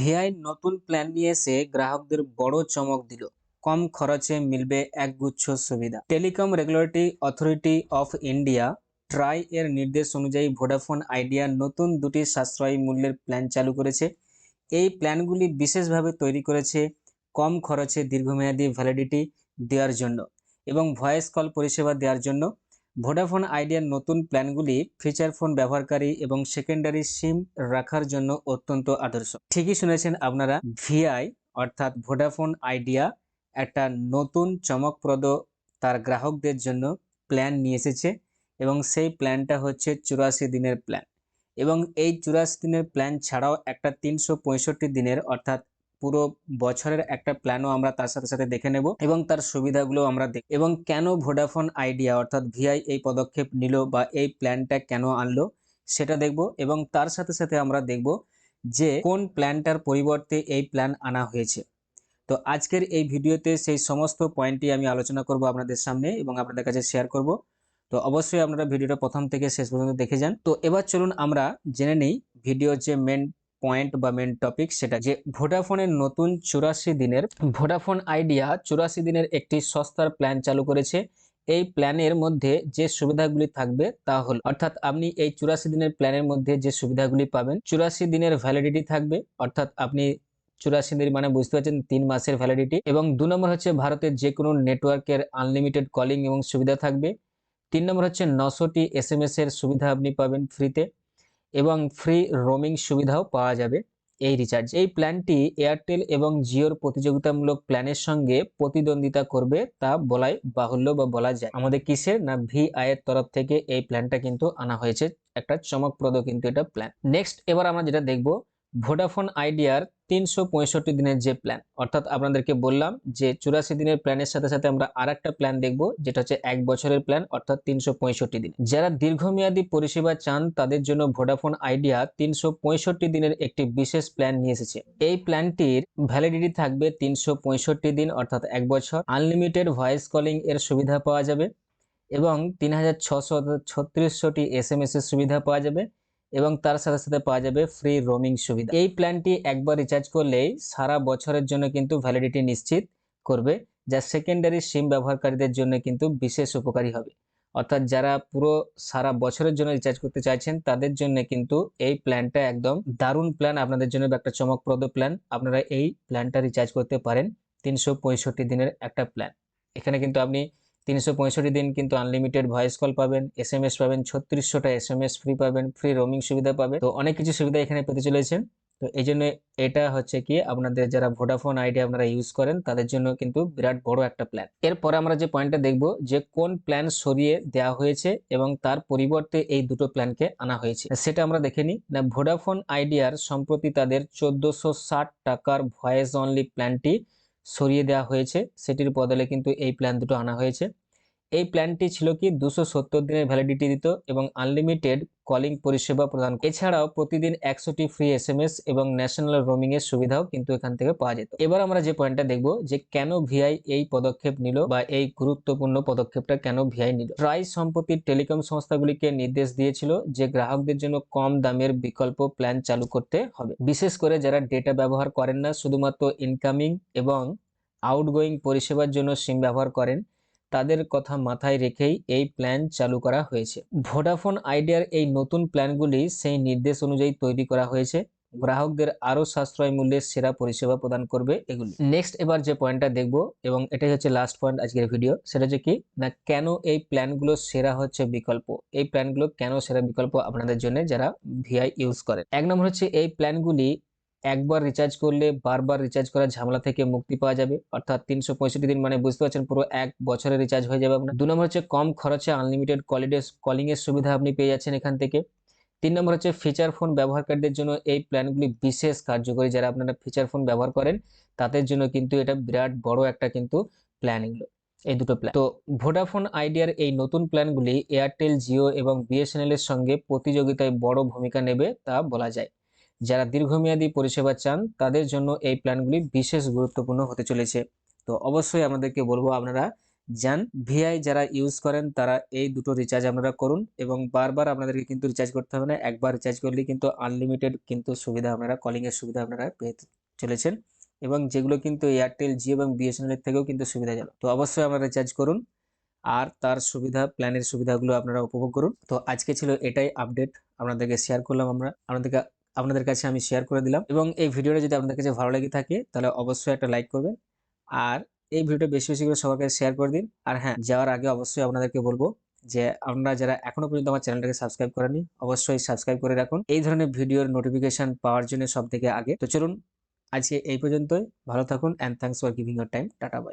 Vi নতুন plan নিয়ে এসে গ্রাহকদের বড় চমক দিল। কম খরচে মিলবে একগুচ্ছ সুবিধা। Telecom regulatory authority of India TRAI এর নির্দেশ অনুযায়ী ভোডাফোন আইডিয়া নতুন দুটি সাশ্রয়ী মূল্যের প্ল্যান চালু করেছে। এই প্ল্যানগুলি বিশেষভাবে তৈরি করেছে কম খরচে দীর্ঘমেয়াদী ভ্যালিডিটি দেওয়ার জন্য এবং ভয়েস কল পরিষেবা দেওয়ার জন্য ভোডাফোন আইডিয়ার নতুন প্ল্যানগুলি ফিচার ফোন ব্যবহারকারী এবং সেকেন্ডারি সিম রাখার জন্য অত্যন্ত আদর্শ। ঠিকই শুনেছেন আপনারা ভিআই অর্থাৎ ভোডাফোন আইডিয়া একটা নতুন চমকপ্রদ তার গ্রাহকদের জন্য প্ল্যান নিয়ে এসেছে এবং সেই প্ল্যানটা হচ্ছে চুরাশি দিনের প্ল্যান এবং এই চুরাশি দিনের প্ল্যান ছাড়াও একটা তিনশো পঁয়ষট্টি দিনের অর্থাৎ পুরো বছরের একটা প্ল্যানও আমরা তার সাথে সাথে দেখে নেব এবং তার সুবিধাগুলো আমরা দেখ এবং কেন ভোডাফোন আইডিয়া অর্থাৎ ভিআই এই পদক্ষেপ নিল বা এই প্ল্যানটা কেন আনলো সেটা দেখব এবং তার সাথে সাথে আমরা দেখব যে কোন প্ল্যানটার পরিবর্তে এই প্ল্যান আনা হয়েছে। তো আজকের এই ভিডিওতে সেই সমস্ত পয়েন্টই আমি আলোচনা করব আপনাদের সামনে এবং আপনাদের কাছে শেয়ার করব। তো অবশ্যই আপনারা ভিডিওটা প্রথম থেকে শেষ পর্যন্ত দেখে যান। তো এবার চলুন আমরা জেনে নিই ভিডিওর যে মেন পয়েন্ট বা মেন টপিক সেটা যে ভোডাফোনের নতুন চুরাশি দিনের ভোডাফোন আইডিয়া চুরাশি দিনের একটি সস্তার প্ল্যান চালু করেছে। এই প্ল্যানের মধ্যে যে সুবিধাগুলি থাকবে তা হল, অর্থাৎ আপনি এই চুরাশি দিনের প্ল্যানের মধ্যে যে সুবিধাগুলি পাবেন, চুরাশি দিনের ভ্যালিডিটি থাকবে, অর্থাৎ আপনি চুরাশি দিন মানে বুঝতে পারছেন তিন মাসের ভ্যালিডিটি এবং দু নম্বর হচ্ছে ভারতের যে কোনো নেটওয়ার্কের আনলিমিটেড কলিং এবং সুবিধা থাকবে। তিন নম্বর হচ্ছে নশোটি এস এর সুবিধা আপনি পাবেন ফ্রিতে এবং ফ্রি রোমিং সুবিধাও পাওয়া যাবে এই রিচার্জ এই প্ল্যানটি এয়ারটেল এবং জিওর প্রতিযোগিতামূলক প্ল্যানের সঙ্গে প্রতিদ্বন্দ্বিতা করবে তা বলাই বাহুল্য বা বলা যায়। আমাদের কিসের না ভিআই এর তরফ থেকে এই প্ল্যানটা কিন্তু আনা হয়েছে। একটা চমকপ্রদ কিন্তু এটা প্ল্যান নেক্সট এবার আমরা যেটা দেখব ভোডাফোন আইডিয়ার তিনশো পঁয়ষট্টি দিনের যে প্ল্যান অর্থাৎ আপনাদেরকে বললাম যে চুরাশি দিনের প্ল্যানের সাথে সাথে আমরা আর একটা প্ল্যান দেখব, যেটা হচ্ছে এক বছরের প্ল্যান অর্থাৎ তিনশো পঁয়ষট্টি দিন। যারা দীর্ঘমেয়াদী পরিষেবা চান, তাদের জন্য ভোডাফোন আইডিয়া তিনশো পঁয়ষট্টি দিনের একটি বিশেষ প্ল্যান নিয়ে এসেছে। এই প্ল্যানটির ভ্যালিডিটি থাকবে তিনশো পঁয়ষট্টি দিন, অর্থাৎ এক বছর। আনলিমিটেড ভয়েস কলিং এর সুবিধা পাওয়া যাবে এবং তিন হাজার ছশো ছত্রিশশোটি এস সুবিধা পাওয়া যাবে। এবং তার সাথে সাথে পাওয়া যাবে ফ্রি রোমিং সুবিধা। এই প্ল্যানটি একবার রিচার্জ করলেই সারা বছরের জন্য কিন্তু ভ্যালিডিটি নিশ্চিত করবে, যা সেকেন্ডারি সিম ব্যবহারকারীদের জন্য কিন্তু বিশেষ উপকারী হবে। অর্থাৎ যারা পুরো সারা বছরের জন্য রিচার্জ করতে চাইছেন, তাদের জন্য কিন্তু এই প্ল্যানটা একদম দারুণ প্ল্যান আপনাদের জন্য একটা চমকপ্রদ প্ল্যান আপনারা এই প্ল্যানটা রিচার্জ করতে পারেন তিনশো পঁয়ষট্টি দিনের একটা প্ল্যান এখানে কিন্তু আপনি তিনশো পঁয়ষট্টি দিন কিন্তু আনলিমিটেড ভয়েস কল পাবেন এস এম এস পাবেন, ছত্রিশশোটা এস এম এস ফ্রি পাবেন ফ্রি রোমিং সুবিধা পাবেন তো অনেক কিছু সুবিধা এখানে পেতে চলেছেন। তো এই জন্য এটা হচ্ছে কি, আপনাদের যারা ভোডাফোন আইডিয়া আপনারা ইউজ করেন, তাদের জন্য কিন্তু বিরাট বড় একটা প্ল্যান এরপরে আমরা যে পয়েন্টটা দেখব, যে কোন প্ল্যান সরিয়ে দেওয়া হয়েছে এবং তার পরিবর্তে এই দুটো প্ল্যানকে আনা হয়েছে। সেটা আমরা দেখে নিই। না ভোডাফোন আইডিয়ার সম্প্রতি তাদের চোদ্দশো টাকার ভয়েস অনলি প্ল্যানটি সরিয়ে দেওয়া হয়েছে। সেটির বদলে কিন্তু এই প্ল্যান দুটো আনা হয়েছে। এই প্ল্যানটি ছিল কি দুশো সত্তর দিনের ভ্যালিডিটি দিত এবং আনলিমিটেড কলিং পরিষেবা প্রদান এছাড়াও প্রতিদিন একশোটি ফ্রি এস এম এস এবং ন্যাশনাল রোমিং এর সুবিধাও কিন্তু এখান থেকে পাওয়া যেত। এবার আমরা যে পয়েন্টটা দেখব যে কেন ভিআই এই পদক্ষেপ নিল বা এই গুরুত্বপূর্ণ পদক্ষেপটা কেন ভিআই নিল। ট্রাই সম্পত্তির টেলিকম সংস্থাগুলিকে নির্দেশ দিয়েছিল যে গ্রাহকদের জন্য কম দামের বিকল্প প্ল্যান চালু করতে হবে। বিশেষ করে যারা ডেটা ব্যবহার করেন না, শুধুমাত্র ইনকামিং এবং আউটগোয়িং পরিষেবার জন্য সিম ব্যবহার করেন তাদের কথা মাথায় রেখেই এই প্ল্যান চালু করা হয়েছে। ভোডাফোন আইডিয়ার এই নতুন প্ল্যানগুলি সেই নির্দেশ অনুযায়ী তৈরি করা হয়েছে। গ্রাহকদের আরও সাশ্রয় মূল্যের সেরা পরিষেবা প্রদান করবে এগুলি। নেক্সট এবার যে পয়েন্টটা দেখব, এবং এটাই হচ্ছে লাস্ট পয়েন্ট আজকের ভিডিও সেটা হচ্ছে কি, না কেন এই প্ল্যানগুলো সেরা হচ্ছে বিকল্প? এই প্ল্যানগুলো কেন সেরা বিকল্প আপনাদের জন্য যারা ভিআই ইউজ করেন এক নম্বর হচ্ছে এই প্ল্যানগুলি একবার রিচার্জ করলে বারবার রিচার্জ করার ঝামেলা থেকে মুক্তি পাওয়া যাবে। অর্থাৎ তিনশো পঁয়ষট্টি দিন মানে বুঝতে পারছেন পুরো এক বছরে রিচার্জ হয়ে যাবে আপনার। দু নম্বর হচ্ছে কম খরচে আনলিমিটেড কলিডেস কলিং এর সুবিধা আপনি পেয়ে যাচ্ছেন এখান থেকে। তিন নম্বর হচ্ছে ফিচার ফোন ব্যবহারকারীদের জন্য এই প্ল্যানগুলি বিশেষ কার্যকরী। যারা আপনারা ফিচার ফোন ব্যবহার করেন, তাদের জন্য কিন্তু এটা বিরাট বড় একটা কিন্তু প্ল্যান এগুলো, এই দুটো প্ল্যান তো ভোডাফোন আইডিয়ার এই নতুন প্ল্যানগুলি এয়ারটেল জিও এবং বিএসএনএল এর সঙ্গে প্রতিযোগিতায় বড় ভূমিকা নেবে তা বলা যায়। যারা দীর্ঘমেয়াদী পরিষেবা চান, তাদের জন্য এই প্ল্যানগুলি বিশেষ গুরুত্বপূর্ণ হতে চলেছে। তো অবশ্যই আমাদেরকে বলব আপনারা, যান, ভিআই যারা ইউজ করেন, তারা এই দুটো রিচার্জ আপনারা করুন এবং বারবার আপনাদেরকে কিন্তু রিচার্জ করতে হবে না, একবার রিচার্জ করলেই কিন্তু আনলিমিটেড কিন্তু সুবিধা আপনারা কলিংয়ের সুবিধা আপনারা পেয়ে চলেছেন এবং যেগুলো কিন্তু এয়ারটেল জিও এবং বিএসএনএল এর থেকেও কিন্তু সুবিধাজনক। তো অবশ্যই আপনারা রিচার্জ করুন আর তার সুবিধা প্ল্যানের সুবিধাগুলো আপনারা উপভোগ করুন। তো আজকে ছিল এটাই আপডেট আপনাদেরকে শেয়ার করলাম আমরা, আপনাদেরকে আপনাদের কাছে আমি শেয়ার করে দিলাম এবং এই ভিডিওটা যদি আপনাদের কাছে ভালো লেগে থাকে, তাহলে অবশ্যই একটা লাইক করবেন। আর এই ভিডিওটা বেশি বেশি করে সবার কাছে শেয়ার করে দিন। আর হ্যাঁ যাওয়ার আগে অবশ্যই আপনাদেরকে বলব যে আপনারা যারা এখনও পর্যন্ত আমার চ্যানেলটাকে সাবস্ক্রাইব করেনি অবশ্যই সাবস্ক্রাইব করে রাখুন। এই ধরনের ভিডিওর নোটিফিকেশন পাওয়ার জন্য সব থেকে আগে। তো চলুন, আজকে এই পর্যন্তই। ভালো থাকুন and thanks for giving your time tata bye